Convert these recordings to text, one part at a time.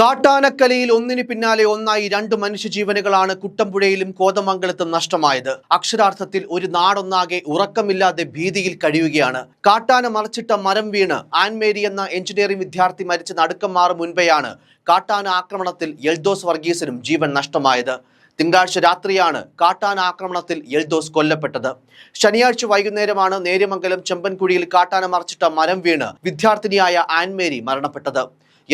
കാട്ടാനക്കലയിൽ ഒന്നിന് പിന്നാലെ ഒന്നായി രണ്ട് മനുഷ്യജീവനുകളാണ് കുട്ടമ്പുഴയിലും കോതമംഗലത്തും നഷ്ടമായത്. അക്ഷരാർത്ഥത്തിൽ ഒരു നാടൊന്നാകെ ഉറക്കമില്ലാതെ ഭീതിയിൽ കഴിയുകയാണ്. കാട്ടാന മറച്ചിട്ട മരം വീണ് ആൻമേരി എന്ന എഞ്ചിനീയറിംഗ് വിദ്യാർത്ഥി മരിച്ച നടുക്കം മാറും മുൻപെയാണ് കാട്ടാന ആക്രമണത്തിൽ എൽദോസ് വർഗീസിനും ജീവൻ നഷ്ടമായത്. തിങ്കളാഴ്ച രാത്രിയാണ് കാട്ടാന ആക്രമണത്തിൽ എൽദോസ് കൊല്ലപ്പെട്ടത്. ശനിയാഴ്ച വൈകുന്നേരമാണ് നേര്യമംഗലം ചെമ്പൻകുഴിയിൽ കാട്ടാന മറച്ചിട്ട മരം വീണ് വിദ്യാർത്ഥിനിയായ ആൻമേരി മരണപ്പെട്ടത്.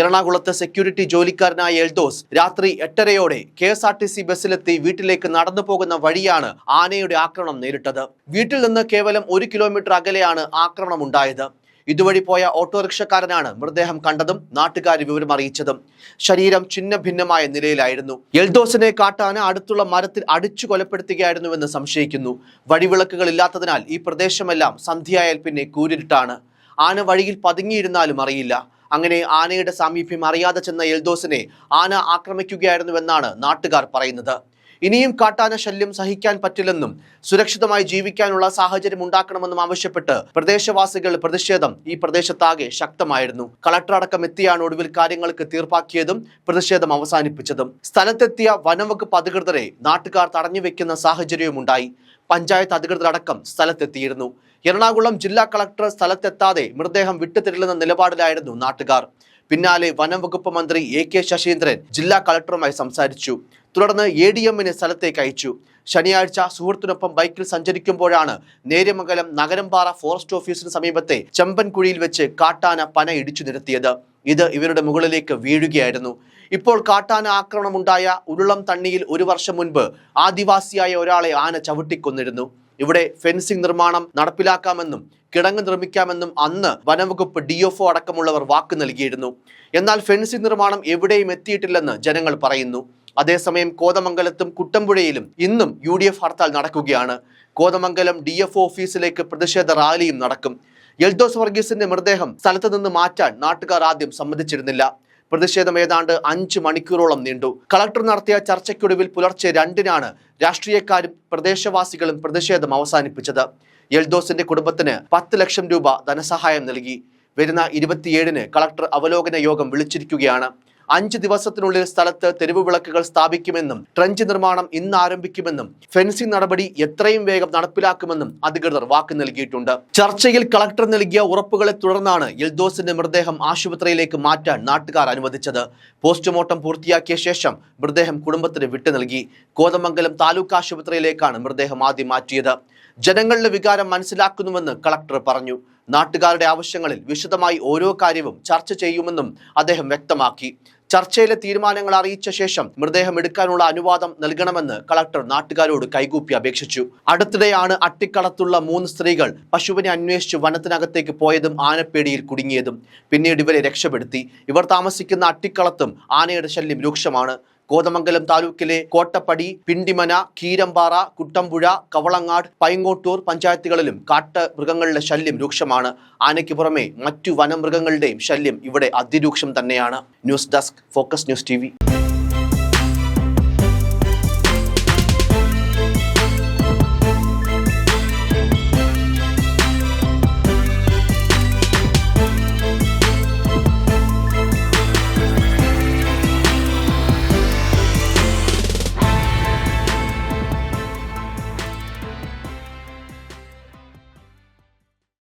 എറണാകുളത്ത് സെക്യൂരിറ്റി ജോലിക്കാരനായ എൽദോസ് രാത്രി എട്ടരയോടെ K S R T C ബസ്സിലെത്തി വീട്ടിലേക്ക് നടന്നു പോകുന്ന വഴിയാണ് ആനയുടെ ആക്രമണം നേരിട്ടത്. വീട്ടിൽ നിന്ന് കേവലം ഒരു കിലോമീറ്റർ അകലെയാണ് ആക്രമണം ഉണ്ടായത്. ഇതുവഴി പോയ ഓട്ടോറിക്ഷക്കാരനാണ് മൃതദേഹം കണ്ടതും നാട്ടുകാർ വിവരം അറിയിച്ചതും. ശരീരം ഛിന്ന ഭിന്നമായ നിലയിലായിരുന്നു. എൽദോസിനെ കാട്ടാന അടുത്തുള്ള മരത്തിൽ അടിച്ചു കൊലപ്പെടുത്തുകയായിരുന്നുവെന്ന് സംശയിക്കുന്നു. വഴിവിളക്കുകൾ ഇല്ലാത്തതിനാൽ ഈ പ്രദേശമെല്ലാം സന്ധ്യയായാൽ പിന്നെ കൂരിരുട്ടാണ്. ആന വഴിയിൽ പതുങ്ങിയിരുന്നാലും അറിയില്ല. അങ്ങനെ ആനയുടെ സാമീപ്യം അറിയാതെ ചെന്ന എൽദോസിനെ ആന ആക്രമിക്കുകയായിരുന്നുവെന്നാണ് നാട്ടുകാർ പറയുന്നത്. ഇനിയും കാട്ടാന ശല്യം സഹിക്കാൻ പറ്റില്ലെന്നും സുരക്ഷിതമായി ജീവിക്കാനുള്ള സാഹചര്യം ഉണ്ടാക്കണമെന്നും ആവശ്യപ്പെട്ട് പ്രദേശവാസികൾ പ്രതിഷേധം ഈ പ്രദേശത്താകെ ശക്തമായിരുന്നു. കളക്ടർ അടക്കം എത്തിയാണ് ഒടുവിൽ കാര്യങ്ങൾക്ക് തീർപ്പാക്കിയതും പ്രതിഷേധം അവസാനിപ്പിച്ചതും. സ്ഥലത്തെത്തിയ വനംവകുപ്പ് അധികൃതരെ നാട്ടുകാർ തടഞ്ഞു വെക്കുന്ന സാഹചര്യവുമുണ്ടായി. പഞ്ചായത്ത് അധികൃതരടക്കം സ്ഥലത്തെത്തിയിരുന്നു. എറണാകുളം ജില്ലാ കളക്ടർ സ്ഥലത്തെത്താതെ മൃതദേഹം വിട്ടുതരില്ലെന്ന നിലപാടിലായിരുന്നു നാട്ടുകാർ. പിന്നാലെ വനം വകുപ്പ് മന്ത്രി എ കെ ശശീന്ദ്രൻ ജില്ലാ കളക്ടറുമായി സംസാരിച്ചു. തുടർന്ന് എ ഡി എമ്മിനെ സ്ഥലത്തേക്ക് അയച്ചു. ശനിയാഴ്ച സുഹൃത്തിനൊപ്പം ബൈക്കിൽ സഞ്ചരിക്കുമ്പോഴാണ് നേര്യമംഗലം നഗരംപാറ ഫോറസ്റ്റ് ഓഫീസിന് സമീപത്തെ ചെമ്പൻകുഴിയിൽ വെച്ച് കാട്ടാന പന ഇടിച്ചു നിരത്തിയത്. ഇത് ഇവരുടെ മുകളിലേക്ക് വീഴുകയായിരുന്നു. ഇപ്പോൾ കാട്ടാന ആക്രമണമുണ്ടായ ഉരുളം തണ്ണിയിൽ ഒരു വർഷം മുൻപ് ആദിവാസിയായ ഒരാളെ ആന ചവിട്ടിക്കൊന്നിരുന്നു. ഇവിടെ ഫെൻസിംഗ് നിർമ്മാണം നടപ്പിലാക്കാമെന്നും കിടങ്ങ് നിർമ്മിക്കാമെന്നും അന്ന് വനംവകുപ്പ് ഡി എഫ് അടക്കമുള്ളവർ വാക്ക് നൽകിയിരുന്നു. എന്നാൽ ഫെൻസിംഗ് നിർമ്മാണം എവിടെയും എത്തിയിട്ടില്ലെന്ന് ജനങ്ങൾ പറയുന്നു. അതേസമയം കോതമംഗലത്തും കുട്ടമ്പുഴയിലും ഇന്നും യു ഡി എഫ് ഹർത്താൽ നടക്കുകയാണ്. കോതമംഗലം ഡി എഫ് ഓഫീസിലേക്ക് പ്രതിഷേധ റാലിയും നടക്കും. എൽദോസ് വർഗീസിന്റെ മൃതദേഹം സ്ഥലത്ത് നിന്ന് മാറ്റാൻ നാട്ടുകാർ ആദ്യം സമ്മതിച്ചിരുന്നില്ല. പ്രതിഷേധം ഏതാണ്ട് അഞ്ച് മണിക്കൂറോളം നീണ്ടു. കളക്ടർ നടത്തിയ ചർച്ചയ്ക്കൊടുവിൽ പുലർച്ചെ രണ്ടിനാണ് രാഷ്ട്രീയക്കാരും പ്രദേശവാസികളും പ്രതിഷേധം അവസാനിപ്പിച്ചത്. എൽദോസിന്റെ കുടുംബത്തിന് പത്ത് ലക്ഷം രൂപ ധനസഹായം നൽകി. വരുന്ന ഇരുപത്തിയേഴിന് കളക്ടർ അവലോകന യോഗം വിളിച്ചിരിക്കുകയാണ്. അഞ്ച് ദിവസത്തിനുള്ളിൽ സ്ഥലത്ത് തെരുവ് വിളക്കുകൾ സ്ഥാപിക്കുമെന്നും ട്രഞ്ച് നിർമ്മാണം ഇന്ന് ആരംഭിക്കുമെന്നും ഫെൻസിംഗ് നടപടി എത്രയും വേഗം നടപ്പിലാക്കുമെന്നും അധികൃതർ വാക്ക് നൽകിയിട്ടുണ്ട്. ചർച്ചയിൽ കളക്ടർ നൽകിയ ഉറപ്പുകളെ തുടർന്നാണ് ഇൽദോസിന്റെ മൃതദേഹം ആശുപത്രിയിലേക്ക് മാറ്റാൻ നാട്ടുകാർ അനുവദിച്ചത്. പോസ്റ്റ്മോർട്ടം പൂർത്തിയാക്കിയ ശേഷം മൃതദേഹം കുടുംബത്തിന് വിട്ടു നൽകി. കോതമംഗലം താലൂക്ക് ആശുപത്രിയിലേക്കാണ് മൃതദേഹം ആദ്യം മാറ്റിയത്. ജനങ്ങളുടെ വികാരം മനസ്സിലാക്കുന്നുവെന്ന് കളക്ടർ പറഞ്ഞു. നാട്ടുകാരുടെ ആവശ്യങ്ങളിൽ വിശദമായി ഓരോ കാര്യവും ചർച്ച ചെയ്യുമെന്നും അദ്ദേഹം വ്യക്തമാക്കി. ചർച്ചയിലെ തീരുമാനങ്ങൾ അറിയിച്ച ശേഷം മൃതദേഹം എടുക്കാനുള്ള അനുവാദം നൽകണമെന്ന് കളക്ടർ നാട്ടുകാരോട് കൈകൂപ്പി അപേക്ഷിച്ചു. അടുത്തിടെയാണ് അട്ടിക്കളത്തുള്ള മൂന്ന് സ്ത്രീകൾ പശുവിനെ അന്വേഷിച്ച് വനത്തിനകത്തേക്ക് പോയതും ആനപ്പേടിയിൽ കുടുങ്ങിയതും പിന്നീട് ഇവരെ രക്ഷപ്പെടുത്തി. ഇവർ താമസിക്കുന്ന അട്ടിക്കളത്തും ആനയുടെ ശല്യം രൂക്ഷമാണ്. കോതമംഗലം താലൂക്കിലെ കോട്ടപ്പടി പിണ്ടിമന കീരമ്പാറ കുട്ടമ്പുഴ കവളങ്ങാട് പൈങ്ങോട്ടൂർ പഞ്ചായത്തുകളിലും കാട്ട് മൃഗങ്ങളുടെ ശല്യം രൂക്ഷമാണ്. ആനയ്ക്ക് പുറമെ മറ്റു വനമൃഗങ്ങളുടെയും ശല്യം ഇവിടെ അതിരൂക്ഷം തന്നെയാണ്. News desk focus news T